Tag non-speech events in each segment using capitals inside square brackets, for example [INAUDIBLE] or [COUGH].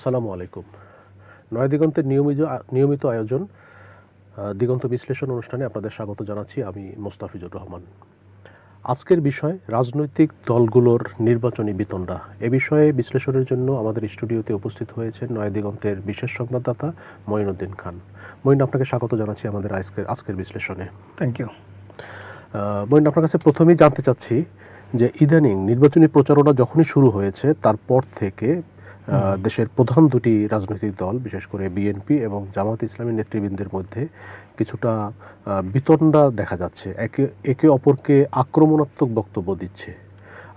আসসালামু আলাইকুম। নয় দিগন্তের নিয়মিত নিয়মিত আয়োজন দিগন্ত বিশ্লেষণ অনুষ্ঠানে আপনাদের স্বাগত জানাচ্ছি আমি মোস্তাফিজুর রহমান। আজকের বিষয় রাজনৈতিক দলগুলোর নির্বাচনী বিতণ্ডা এ বিষয়ে বিশ্লেষণের জন্য আমাদের স্টুডিওতে উপস্থিত হয়েছেন নয় দিগন্তের বিশেষ সংবাদদাতা মঈনুদ্দিন খান। মঈন আপনাকে স্বাগত জানাচ্ছি আমাদের আজকের আজকের বিশ্লেষণে। থ্যাংক ইউ মঈন আপনার কাছে প্রথমেই জানতে চাচ্ছি যে ইদানিং নির্বাচনী প্রচারণা যখনই শুরু হয়েছে তারপর থেকে দেশের প্রধান দুটি রাজনৈতিক দল বিশেষ করে বিএনপি এবং জামাত ইসলামী নেতৃবৃন্দের মধ্যে কিছুটা বিতণ্ডা দেখা যাচ্ছে। একে একে অপরকে আক্রমণাত্মক বক্তব্য দিচ্ছে।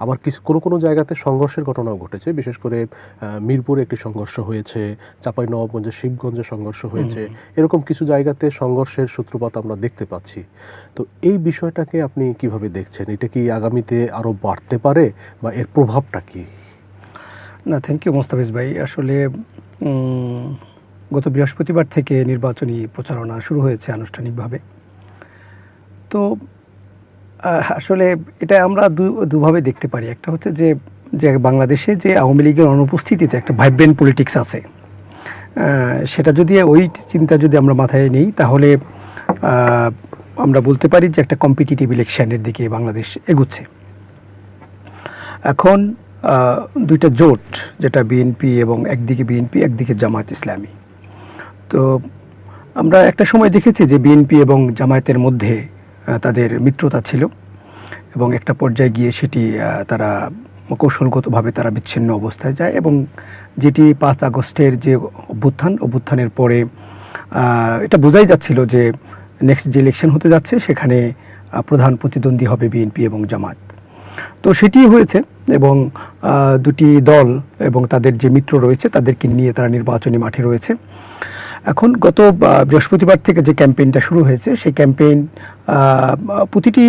আবার কিছু কোনো কোনো জায়গাতে সংঘর্ষের ঘটনাও ঘটেছে। বিশেষ করে মিরপুরে একটি সংঘর্ষ হয়েছে চাপাই নবাবগঞ্জে শিবগঞ্জে সংঘর্ষ হয়েছে। এরকম কিছু জায়গাতে সংঘর্ষের সূত্রপাত আমরা দেখতে পাচ্ছি। তো এই বিষয়টাকে আপনি কীভাবে দেখছেন? এটা কি আগামীতে আরও বাড়তে পারে বা এর প্রভাবটা কি? না থ্যাংক ইউ মোস্তাফিজ ভাই। আসলে গত বৃহস্পতিবার থেকে নির্বাচনী প্রচারণা শুরু হয়েছে আনুষ্ঠানিকভাবে। তো আসলে এটা আমরা দুভাবে দেখতে পারি। একটা হচ্ছে যে যে বাংলাদেশে যে আওয়ামী লীগের অনুপস্থিতিতে একটা ভাইব্রেন্ট পলিটিক্স আছে। সেটা যদি ওই চিন্তা যদি আমরা মাথায় নিই, তাহলে আমরা বলতে পারি যে একটা কম্পিটিটিভ ইলেকশনের দিকে বাংলাদেশ এগুচ্ছে। এখন দুইটা জোট, যেটা বিএনপি এবং একদিকে বিএনপি একদিকে জামায়াত ইসলামী। তো আমরা একটা সময় দেখেছি যে বিএনপি এবং জামায়াতের মধ্যে তাদের মিত্রতা ছিল এবং একটা পর্যায়ে গিয়ে সেটি তারা কৌশলগতভাবে তারা বিচ্ছিন্ন অবস্থায় যায় এবং যেটি পাঁচ আগস্টের যে অভ্যুত্থান, অভ্যুত্থানের পরে এটা বোঝাই যাচ্ছিল যে নেক্সট যে ইলেকশন হতে যাচ্ছে, সেখানে প্রধান প্রতিদ্বন্দ্বী হবে বিএনপি এবং জামাত তো সেটি হয়েছে এবং দুটি দল এবং তাদের যে মিত্র রয়েছে তাদেরকে নিয়ে তারা নির্বাচনী মাঠে রয়েছে। এখন গত বৃহস্পতিবার থেকে যে ক্যাম্পেইনটা শুরু হয়েছে সেই ক্যাম্পেইন প্রতিটি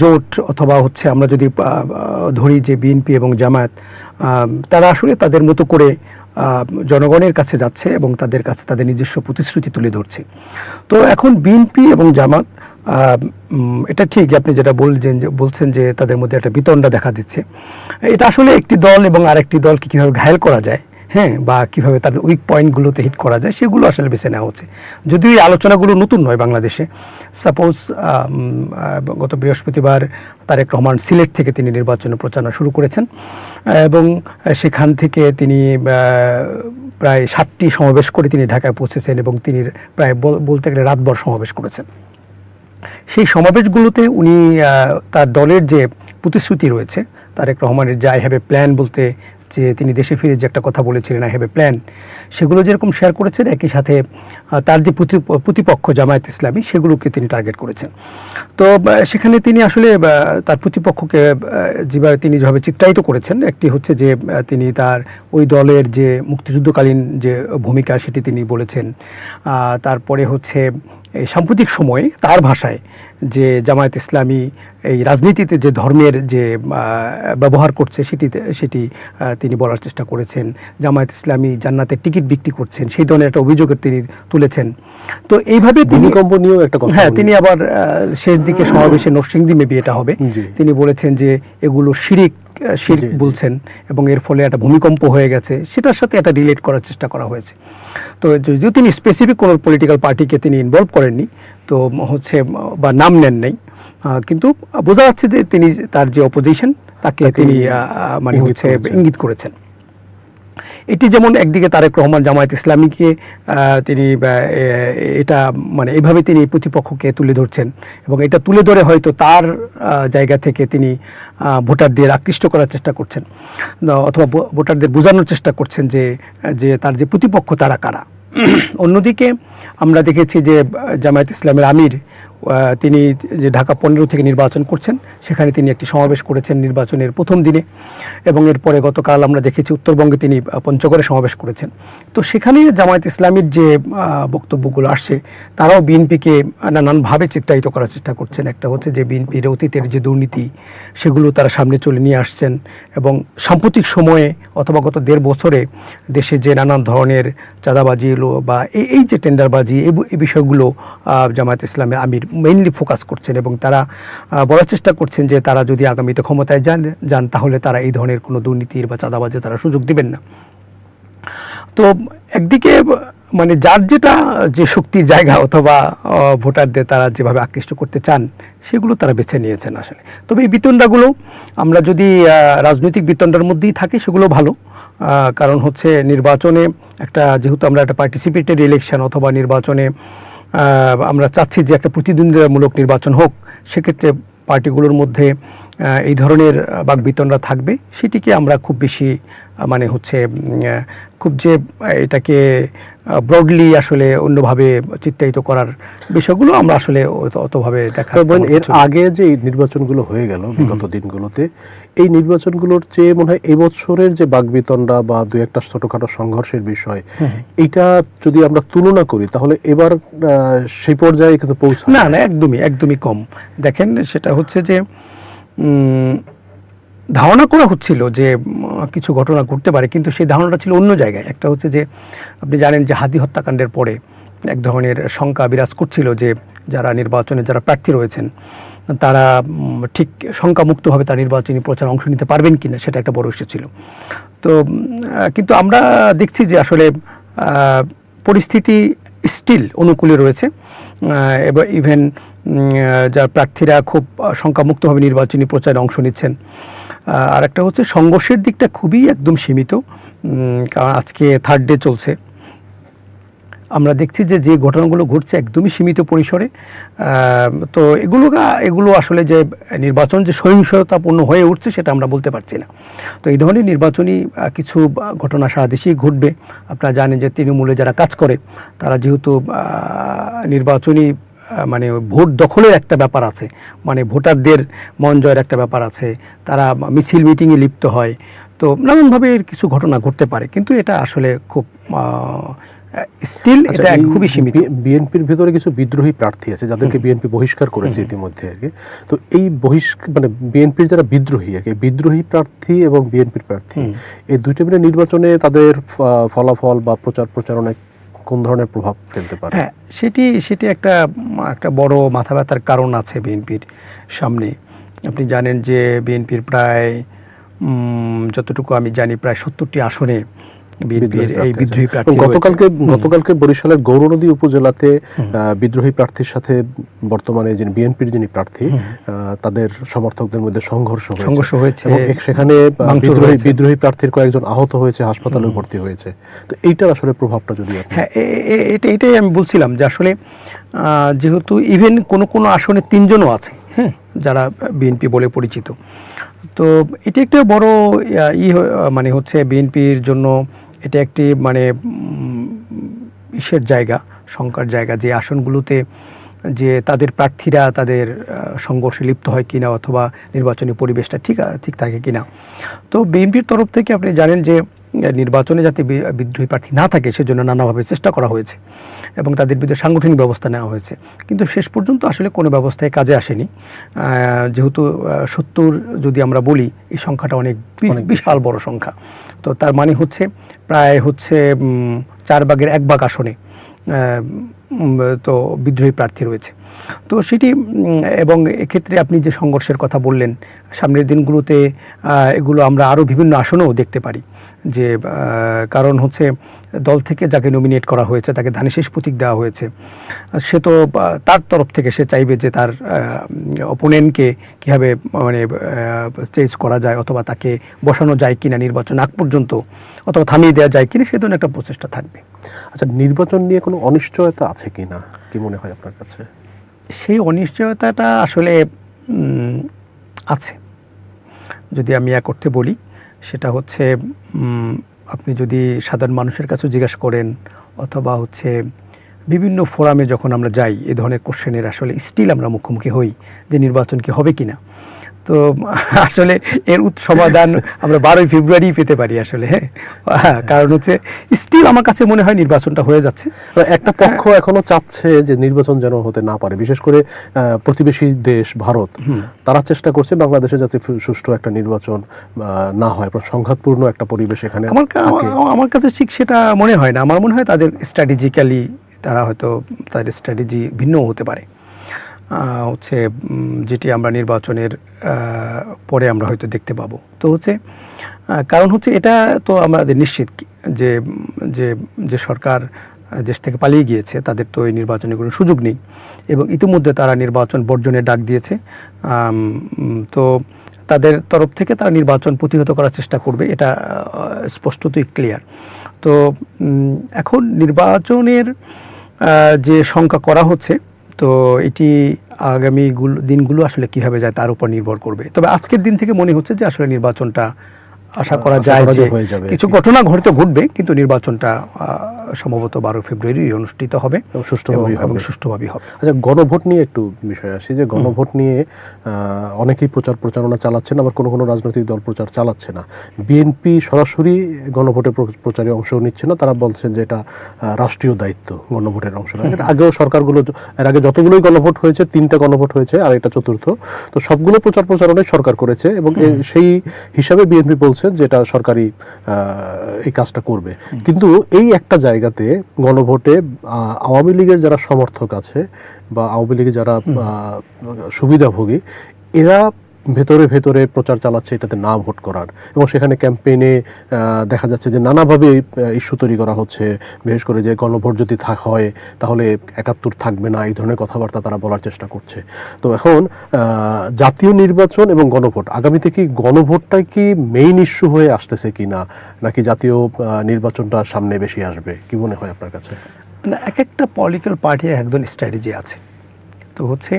জোট অথবা হচ্ছে আমরা যদি ধরি যে বিএনপি এবং জামায়াত তারা আসলে তাদের মতো করে জনগণের কাছে যাচ্ছে এবং তাদের কাছে তাদের নিজস্ব প্রতিশ্রুতি তুলে ধরছে। তো এখন বিএনপি এবং জামাত এটা ঠিক আপনি যেটা বলছেন যে বলছেন যে তাদের মধ্যে একটা বিতণ্ডা দেখা দিচ্ছে। এটা আসলে একটি দল এবং আরেকটি দলকে কীভাবে ঘায়েল করা যায় হ্যাঁ বা কীভাবে তাদের উইক পয়েন্টগুলোতে হিট করা যায়, সেগুলো আসলে বেছে নেওয়া হচ্ছে। যদিও এই আলোচনাগুলো নতুন নয় বাংলাদেশে সাপোজ গত বৃহস্পতিবার তারেক রহমান সিলেট থেকে তিনি নির্বাচনী প্রচারণা শুরু করেছেন, এবং সেখান থেকে তিনি প্রায় সাতটি সমাবেশ করে তিনি ঢাকায় পৌঁছেছেন এবং তিনি প্রায় বলতে গেলে রাতভর সমাবেশ করেছেন। সেই সমাবেশগুলোতে উনি তার দলের যে প্রতিশ্রুতি রয়েছে, তারেক রহমানের যে আই হ্যাভ এ প্ল্যান বলতে যে তিনি দেশে ফিরে যে একটা কথা বলেছিলেন আই হ্যাভ এ প্ল্যান সেগুলো যেরকম শেয়ার করেছেন, একই সাথে তার যে প্রতিপক্ষ জামায়াত ইসলামী, সেগুলোকে তিনি টার্গেট করেছেন। তো সেখানে তিনি আসলে তার প্রতিপক্ষকে যেভাবে তিনি যেভাবে চিত্রায়িত করেছেন, একটি হচ্ছে যে তিনি তার ওই দলের যে মুক্তিযুদ্ধকালীন যে ভূমিকা সেটি তিনি বলেছেন। তারপরে হচ্ছে সাম্প্রতিক সময়ে তার ভাষায় যে জামায়াত ইসলামী এই রাজনীতিতে যে ধর্মের যে ব্যবহার করছে সেটি সেটি তিনি বলার চেষ্টা করেছেন। জামায়াত ইসলামী জান্নাতের টিকিট বিক্রি করছেন। সেই ধরনের একটা অভিযোগের তিনি তুলেছেন। তো এইভাবে তিনি নিয়েও একটা কথা হ্যাঁ তিনি আবার শেষ দিকে সমাবেশে নরসিংদী মেবি এটা হবে। তিনি বলেছেন যে এগুলো শিরিক জি। বলছেন এবং এর ফলে একটা ভূমিকম্প হয়ে গেছে সেটার সাথে একটা রিলেট করার চেষ্টা করা হয়েছে। তো যদিও তিনি স্পেসিফিক কোনো পলিটিক্যাল পার্টিকে তিনি ইনভলভ করেননি তো হচ্ছে বা নাম নেন নাই কিন্তু বোঝা যাচ্ছে যে তিনি তার যে অপোজিশন তাকে তিনি মানে হচ্ছে ইঙ্গিত করেছেন। এটি যেমন একদিকে তারেক রহমান জামায়াত ইসলামীকে তিনি এটা মানে এইভাবে তিনি প্রতিপক্ষকে তুলে ধরছেন এবং এটা তুলে ধরে হয়তো তার জায়গা থেকে তিনি ভোটারদের আকৃষ্ট করার চেষ্টা করছেন অথবা ভোটারদের বোঝানোর চেষ্টা করছেন যে যে তার যে প্রতিপক্ষ তারা কারা। [CLEARS THROAT] অন্যদিকে আমরা দেখেছি যে জামায়াত ইসলামের আমির তিনি যে ঢাকা পনেরো থেকে নির্বাচন করছেন, সেখানে তিনি একটি সমাবেশ করেছেন নির্বাচনের প্রথম দিনে। এবং এরপরে গতকাল আমরা দেখেছি উত্তরবঙ্গে তিনি পঞ্চগড়ে সমাবেশ করেছেন। তো সেখানে জামায়াত ইসলামীর যে বক্তব্যগুলো আসছে, তারাও বিএনপিকে নানানভাবে চিত্রায়িত করার চেষ্টা করছেন। একটা হচ্ছে যে বিএনপির অতীতের যে দুর্নীতি, সেগুলো তারা সামনে চলে নিয়ে আসছেন। এবং সাম্প্রতিক সময়ে অথবা গত দেড় বছরে দেশে যে নানান ধরনের চাঁদাবাজি এলো বা এই যে টেন্ডারবাজি এই বিষয়গুলো জামায়াত ইসলামের আমির মেইনলি ফোকাস করছেন এবং তারা বলার চেষ্টা করছেন যে তারা যদি আগামীতে ক্ষমতায় যান যান, তাহলে তারা এই ধরনের কোনো দুর্নীতির বা চাঁদাবাজে তারা সুযোগ দিবেন না। তো একদিকে মানে যার যেটা, যে শক্তির জায়গা অথবা ভোটারদের তারা যেভাবে আকৃষ্ট করতে চান, সেগুলো তারা বেছে নিয়েছেন আসলে। তবে এই বিতণ্ডাগুলো আমরা যদি রাজনৈতিক বিতণ্ডার মধ্যেই থাকি, সেগুলো ভালো। কারণ হচ্ছে নির্বাচনে একটা, যেহেতু আমরা একটা পার্টিসিপেটেড ইলেকশন অথবা নির্বাচনে আমরা চাচ্ছি যে একটা প্রতিদ্বন্দ্বিতামূলক নির্বাচন হোক, সেক্ষেত্রে পার্টিগুলোর মধ্যে এই ধরনের বাক বিতণ্ডা থাকবে। সেটিকে আমরা খুব বেশি মানে হচ্ছে খুব যে এটাকে ব্রডলি আসলে অন্যভাবে চিত্রায়িত করার বিষয়গুলো আমরা আসলে অতভাবে দেখা এর আগে যে নির্বাচনগুলো হয়ে গেল বিগত দিনগুলোতে এই নির্বাচনগুলোর চেয়ে মনে হয় এবছরের যে বাগবিতণ্ডা বা দু একটা ছোটখাটো সংঘর্ষের বিষয় এটা যদি আমরা তুলনা করি তাহলে এবার সেই পর্যায়ে কিন্তু পৌঁছা না না একদমই একদমই কম। দেখেন সেটা হচ্ছে যে উম, ধারণা করা হচ্ছিল যে কিছু ঘটনা ঘটতে পারে, কিন্তু সেই ধারণাটা ছিল অন্য জায়গায়। একটা হচ্ছে যে, আপনি জানেন যে হাদি হত্যাকাণ্ডের পরে এক ধরনের শঙ্কা বিরাজ করছিল যে, যারা নির্বাচনে যারা প্রার্থী রয়েছেন, তারা ঠিক শঙ্কামুক্তভাবে তার নির্বাচনী প্রচার অংশ নিতে পারবেন কি না সেটা একটা বড় ইস্যু ছিল। তো কিন্তু আমরা দেখছি যে আসলে পরিস্থিতি স্টিল অনুকূলে রয়েছে এবং ইভেন যার প্রার্থীরা খুব শঙ্কামুক্তভাবে নির্বাচনী প্রচারে অংশ নিচ্ছেন। আর একটা হচ্ছে সংঘর্ষের দিকটা খুবই একদম সীমিত। কারণ আজকে থার্ড ডে চলছে। আমরা দেখছি যে যে ঘটনাগুলো ঘটছে একদমই সীমিত পরিসরে। তো এগুলো এগুলো আসলে যে নির্বাচন যে সহিংসতাপূর্ণ হয়ে উঠছে সেটা আমরা বলতে পারছি না। তো এই ধরনের নির্বাচনী কিছু ঘটনা সারা দেশেই ঘটবে। আপনারা জানেন যে তৃণমূলে যারা কাজ করে, তারা যেহেতু নির্বাচনী মানে ভোট দখলের একটা ব্যাপার আছে। মানে ভোটারদের মন জয়ের একটা ব্যাপার আছে। তারা মিছিল মিটিংয়ে লিপ্ত হয়। তো নানানভাবে এর কিছু ঘটনা ঘটতে পারে। কিন্তু এটা আসলে খুব স্টিল আচ্ছা, এটা খুবই সীমিত। বিএনপির ভিতরে কিছু বিদ্রোহী প্রার্থী আছে যাদেরকে বিএনপি বহিষ্কার করেছে ইতিমধ্যে আর কি। তো এই বহিষ্কার মানে বিএনপির যারা বিদ্রোহী আর কি বিদ্রোহী প্রার্থী এবং বিএনপির প্রার্থী এই দুইটা মিলে নির্বাচনে তাদের ফলাফল বা প্রচার প্রচারণায় কোন ধরনের প্রভাব ফেলতে পারে? হ্যাঁ সেটি সেটি একটা একটা বড় মাথা ব্যথার কারণ আছে বিএনপির সামনে। আপনি জানেন যে বিএনপির প্রায় যতটুকু আমি জানি, প্রায় সত্তরটি আসনে বিএনপির বিদ্রোহী এই বিদ্রোহী প্রার্থী গতকালকে গতকালকে বরিশালের গৌরনদী উপজেলাতে বিদ্রোহী প্রার্থীর সাথে বর্তমানে যিনি বিএনপির যিনি প্রার্থী তাদের সমর্থকদের মধ্যে সংঘর্ষ সংঘর্ষ হয়েছে। সেখানে বিদ্রোহী বিদ্রোহী প্রার্থীর কয়েকজন আহত হয়েছে হাসপাতালে ভর্তি হয়েছে। তো এইটার আসলে প্রভাবটা যদি হ্যাঁ এটা এটাই আমি বলছিলাম যে আসলে যেহেতু ইভেন কোনো কোনো আসনে তিনজনও আছে হ্যাঁ যারা বিএনপি বলে পরিচিত। তো এটা একটা বড় ই মানে হচ্ছে বিএনপির জন্য এটা একটি মানে ইসের জায়গা, শঙ্কার জায়গা যে আসনগুলোতে, যে তাদের প্রার্থীরা তাদের সংঘর্ষে লিপ্ত হয় কিনা অথবা নির্বাচনী পরিবেশটা ঠিক ঠিক থাকে কিনা। তো বিএনপির তরফ থেকে আপনি জানেন যে নির্বাচনে যাতে বিদ্রোহী প্রার্থী না থাকে সেজন্য নানাভাবে চেষ্টা করা হয়েছে এবং তাদের বিরুদ্ধে সাংগঠনিক ব্যবস্থা নেওয়া হয়েছে। কিন্তু শেষ পর্যন্ত আসলে কোনো ব্যবস্থায় কাজে আসেনি। যেহেতু সত্তর যদি আমরা বলি এই সংখ্যাটা অনেক। বিশাল বড় সংখ্যা। তো তার মানে হচ্ছে প্রায় হচ্ছে চার ভাগের এক ভাগ আসনে তো বিদ্রোহী প্রার্থী রয়েছে। তো সেটি এবং এক্ষেত্রে আপনি যে সংঘর্ষের কথা বললেন, সামনের দিনগুলোতে এগুলো আমরা আরও বিভিন্ন আসনেও দেখতে পারি। যে কারণ হচ্ছে দল থেকে যাকে নমিনেট করা হয়েছে, তাকে ধানের প্রতীক দেওয়া হয়েছে। সে তো তার তরফ থেকে সে চাইবে যে তার অপোনেন্টকে কীভাবে মানে চেঞ্জ করা যায়, অথবা তাকে বসানো যায় কিনা নির্বাচন আগ পর্যন্ত, অথবা থামিয়ে দেওয়া যায় কিনা, সে ধরনের একটা প্রচেষ্টা থাকবে। আচ্ছা নির্বাচন নিয়ে কোনো অনিশ্চয়তা আছে কিনা? কি মনে হয় আপনার কাছে? সেই অনিশ্চয়তাটা আসলে আছে। যদি আমি এক অর্থে বলি, সেটা হচ্ছে আপনি যদি সাধারণ মানুষের কাছেও জিজ্ঞাসা করেন, অথবা হচ্ছে বিভিন্ন ফোরামে যখন আমরা যাই, এ ধরনের কোশ্চেনের আসলে স্টিল আমরা মুখোমুখি হই যে নির্বাচন কি হবে কিনা। তো আসলে এর সমাধান আমরা বারোই ফেব্রুয়ারি পেতে পারি আসলে হ্যাঁ। কারণ হচ্ছে স্টিল আমার কাছে মনে হয় নির্বাচনটা হয়ে যাচ্ছে। একটা পক্ষ এখনও চাচ্ছে যে নির্বাচন যেন হতে না পারে বিশেষ করে প্রতিবেশী দেশ ভারত। তারা চেষ্টা করছে বাংলাদেশে যাতে সুষ্ঠু একটা নির্বাচন না হয় সংঘাতপূর্ণ একটা পরিবেশ এখানে আমার আমার- কাছে ঠিক সেটা মনে হয় না। আমার মনে হয় তাদের স্ট্র্যাটেজিক্যালি তারা হয়তো তাদের স্ট্র্যাটেজি ভিন্ন হতে পারে। হচ্ছে যেটি আমরা নির্বাচনের পরে আমরা হয়তো দেখতে পাবো। তো হচ্ছে কারণ হচ্ছে এটা তো আমাদের নিশ্চিত যে যে যে সরকার দেশ থেকে পালিয়ে গিয়েছে, তাদের তো এই নির্বাচনে কোনো সুযোগ নেই। এবং ইতিমধ্যে তারা নির্বাচন বর্জনের ডাক দিয়েছে। তো তাদের তরফ থেকে তারা নির্বাচন প্রতিহত করার চেষ্টা করবে, এটা স্পষ্টতই ক্লিয়ার তো এখন নির্বাচনের যে সংখ্যা করা হচ্ছে তো এটি আগামী দিনগুলো আসলে কীভাবে যায় তার উপর নির্ভর করবে। তবে আজকের দিন থেকে মনে হচ্ছে যে আসলে নির্বাচনটা আশা করা যায় যে কিছু ঘটনা ঘটতে ঘটবে কিন্তু নির্বাচনটা আহ, সম্ভবত বারো ফেব্রুয়ারি অনুষ্ঠিত হবে এবং এবং হবে। আচ্ছা গণভোট নিয়ে একটু বিষয় আসি যে গণভোট নিয়ে অনেকেই প্রচার প্রচারণা চালাচ্ছেন আবার কোনো কোনো রাজনৈতিক দল প্রচার চালাচ্ছে না। বিএনপি সরাসরি গণভোটের প্রচারে অংশ নিচ্ছে না তারা বলছেন যে এটা রাষ্ট্রীয় দায়িত্ব গণভোটের অংশ। আগেও সরকারগুলো এর আগে যতগুলোই গণভোট হয়েছে তিনটা গণভোট হয়েছে আর এটা চতুর্থ। তো সবগুলো প্রচার প্রচারণায় সরকার করেছে এবং সেই হিসাবে বিএনপি বলছেন যে এটা সরকারি এই কাজটা করবে। কিন্তু এই একটা জায়গাতে গণভোটে আওয়ামী লীগের যারা সমর্থক আছে বা আওয়ামী লীগের যারা সুবিধাভোগী এরা ভেতরে ভেতরে প্রচার চালাচ্ছে এটাতে না ভোট করার। এবং সেখানে ক্যাম্পেইনে দেখা যাচ্ছে যে নানাভাবে ইস্যু তৈরি করা হচ্ছে, বিশেষ করে যে গণভোট যদি হয়, তাহলে একাত্তর থাকবে না, এই ধরনের কথাবার্তা তারা বলার চেষ্টা করছে। তো এখন জাতীয় নির্বাচন এবং গণভোট, আগামীতে কি গণভোটটাই কি মেইন ইস্যু হয়ে আসতেছে কি না নাকি জাতীয় নির্বাচনটা সামনে বেশি আসবে? কি মনে হয় আপনার কাছে? না এক একটা পলিটিক্যাল পার্টির একজন স্ট্র্যাটেজি আছে। তো হচ্ছে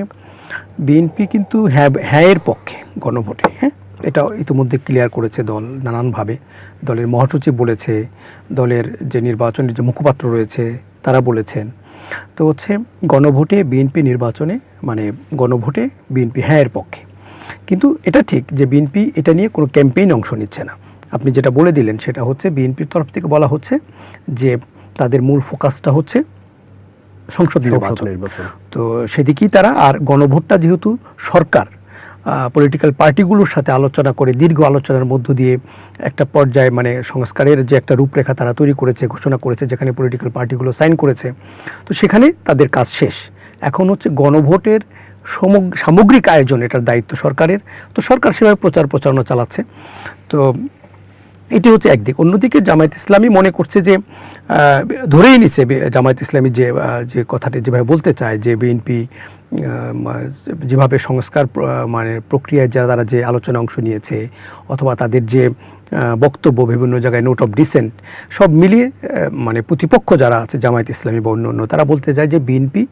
বিএনপি কিন্তু হ্যাঁ হ্যাঁয়ের পক্ষে গণভোটে হ্যাঁ? এটা ইতিমধ্যে ক্লিয়ার করেছে দল নানানভাবে। দলের মহাসচিব বলেছে, দলের যে নির্বাচনের যে মুখপাত্র রয়েছে, তারা বলেছেন। তো হচ্ছে গণভোটে বিএনপি নির্বাচনে মানে গণভোটে বিএনপি হ্যাঁয়ের পক্ষে। কিন্তু এটা ঠিক যে বিএনপি এটা নিয়ে কোনো ক্যাম্পেইন অংশ নিচ্ছে না। আপনি যেটা বলে দিলেন সেটা হচ্ছে বিএনপির তরফ থেকে বলা হচ্ছে যে তাদের মূল ফোকাসটা হচ্ছে সংসদ নির্বাচন। তো সেদিকেই তারা আর গণভোটটা যেহেতু সরকার পলিটিক্যাল পার্টিগুলোর সাথে আলোচনা করে দীর্ঘ আলোচনার মধ্য দিয়ে একটা পর্যায়ে মানে সংস্কারের যে একটা রূপরেখা তারা তৈরি করেছে ঘোষণা করেছে যেখানে পলিটিক্যাল পার্টিগুলো সাইন করেছে তো সেখানে তাদের কাজ শেষ। এখন হচ্ছে গণভোটের সমগ- সামগ্রিক আয়োজন এটার দায়িত্ব সরকারের তো সরকার সেভাবে প্রচার প্রচারণা চালাচ্ছে। তো এটি হচ্ছে একদিক। অন্যদিকে জামায়াত ইসলামী মনে করছে যে ধরেই নিচ্ছে জামায়াত ইসলামী যে যে কথাটি যেভাবে বলতে চায় যে বিএনপি যেভাবে সংস্কার মানে প্রক্রিয়ায় যারা, তারা যে আলোচনা অংশ নিয়েছে, অথবা তাদের যে বক্তব্য, বিভিন্ন জায়গায় নোট অফ ডিসেন্ট সব মিলিয়ে মানে প্রতিপক্ষ যারা আছে, জামায়াত ইসলামী বা অন্য অন্য তারা বলতে চায় যে বিএনপি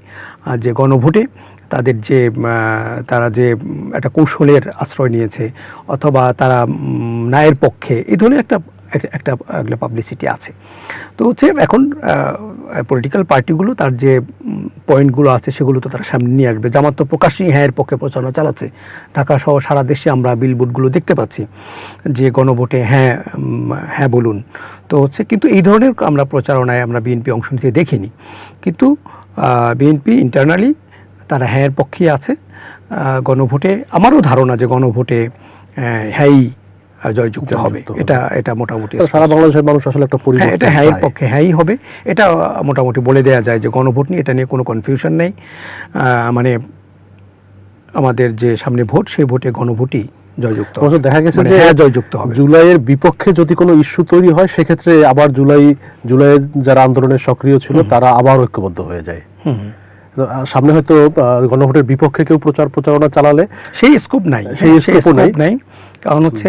যে গণভোটে তাদের যে তারা যে একটা কৌশলের আশ্রয় নিয়েছে, অথবা তারা ন্যায়ের পক্ষে এই ধরনের একটা একটা পাবলিসিটি আছে। তো হচ্ছে এখন পলিটিক্যাল পার্টিগুলো তার যে পয়েন্টগুলো আছে সেগুলো তো তারা সামনে নিয়ে আসবে। জামাত তো প্রকাশ্যই হ্যাঁ এর পক্ষে প্রচারণা চালাচ্ছে। ঢাকা সহ সারা দেশে আমরা বিলবোর্ডগুলো দেখতে পাচ্ছি যে গণভোটে হ্যাঁ হ্যাঁ বলুন। তো হচ্ছে কিন্তু এই ধরনের আমরা প্রচারণায় আমরা বিএনপি অংশ নিতে দেখিনি। কিন্তু বিএনপি ইন্টারনালি তারা হ্যাঁয়ের পক্ষেই আছে। গণভোটে আমারও ধারণা যে গণভোটে হ্যাঁই জয়যুক্ত হবে। এটা এটা মোটামুটি সারা বাংলাদেশের মানুষ আসলে একটা হ্যাঁ পরিবর্তন এটা চায়। পক্ষে হ্যাঁই হবে। এটা মোটামুটি বলে দেওয়া যায় যে গণভোট নিয়ে এটা নিয়ে কোনো কনফিউশন নেই। মানে আমাদের যে সামনে ভোট সেই ভোটে গণভোটই জয়যুক্ত। দেখা গেছে মানে যে হ্যাঁ জয়যুক্ত হবে। জুলাইয়ের বিপক্ষে যদি কোনো ইস্যু তৈরি হয় সেক্ষেত্রে আবার জুলাই জুলাইয়ের যারা আন্দোলনে সক্রিয় ছিল তারা আবার ঐক্যবদ্ধ হয়ে যায়। সামনে হয়তো গণভোটের বিপক্ষে কেউ প্রচার প্রচারণা চালালে সেই স্কোপ নাই। সেই হ্যাঁ, নাই। নাই। কারণ হচ্ছে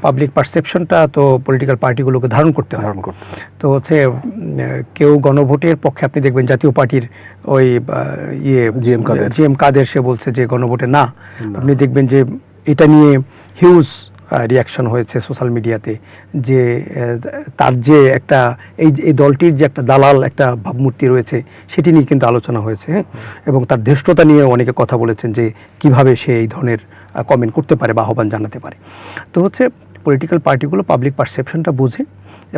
পাবলিক পারসেপশনটা তো পলিটিক্যাল পার্টিগুলোকে ধারণ করতে হয়। ধারণ করতে তো হচ্ছে কেউ গণভোটের পক্ষে আপনি দেখবেন জাতীয় পার্টির ওই ইয়ে GM কাদের। জি এম কাদের সে বলছে যে গণভোটে না। আপনি দেখবেন যে এটা নিয়ে হিউজ রিয়াকশন হয়েছে সোশ্যাল মিডিয়াতে যে তার যে একটা এই যে- এই দলটির যে একটা দালাল একটা ভাবমূর্তি রয়েছে সেটি নিয়ে কিন্তু আলোচনা হয়েছে হ্যাঁ? এবং তার ধৃষ্টতা নিয়ে অনেকে কথা বলেছেন যে কীভাবে সে এই ধরনের কমেন্ট করতে পারে বা আহ্বান জানাতে পারে। তো হচ্ছে পলিটিক্যাল পার্টিগুলো পাবলিক পারসেপশনটা বোঝে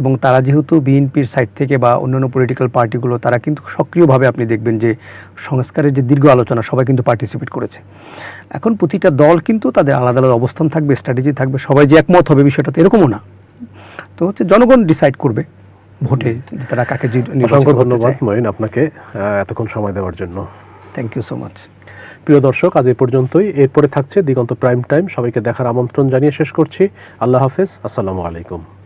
এবং তারা যেহেতু বিএনপির সাইড থেকে বা অন্যান্য পলিটিক্যাল পার্টিগুলো তারা কিন্তু সক্রিয়ভাবে আপনি দেখবেন যে সংস্কারের যে দীর্ঘ আলোচনা সবাই কিন্তু পার্টিসিপেট করেছে। এখন প্রতিটা দল কিন্তু তাদের আলাদা আলাদা অবস্থান থাকবে স্ট্র্যাটেজি থাকবে সবাই যে একমত হবে বিষয়টা তো এরকমও না। তো হচ্ছে জনগণ ডিসাইড করবে ভোটে তারা কাকে অসংখ্য ধন্যবাদ চায়। আপনাকে এতক্ষণ সময় দেওয়ার জন্য। থ্যাংক ইউ সো মাচ প্রিয় দর্শক, আজ এ পর্যন্তই। এরপরে থাকছে দিগন্ত প্রাইম টাইম। সবাইকে দেখার আমন্ত্রণ জানিয়ে শেষ করছি। আল্লাহ হাফেজ। আসসালামু আলাইকুম।